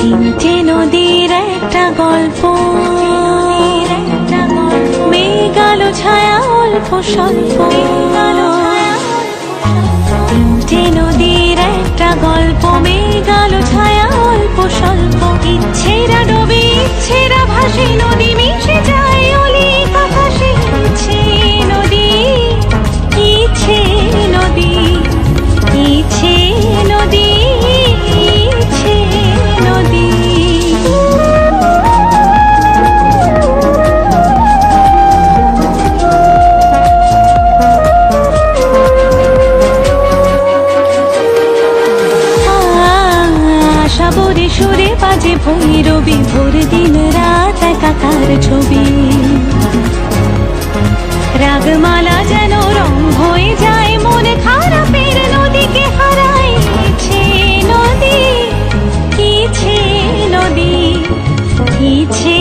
তিনটে নদীর একটা গল্প মেঘালো ছায়া অল্প স্বল্প। তিনটে নদীর একটা গল্প মেঘালো সুরে বাজে ভৈরবি ভোর দিন রাত কাকার ছবি। রাগমালা যেন রং হয়ে যায়, মন খারাপের নদীকে হারায় কিছে নদী কিছে নদী ইচ্ছে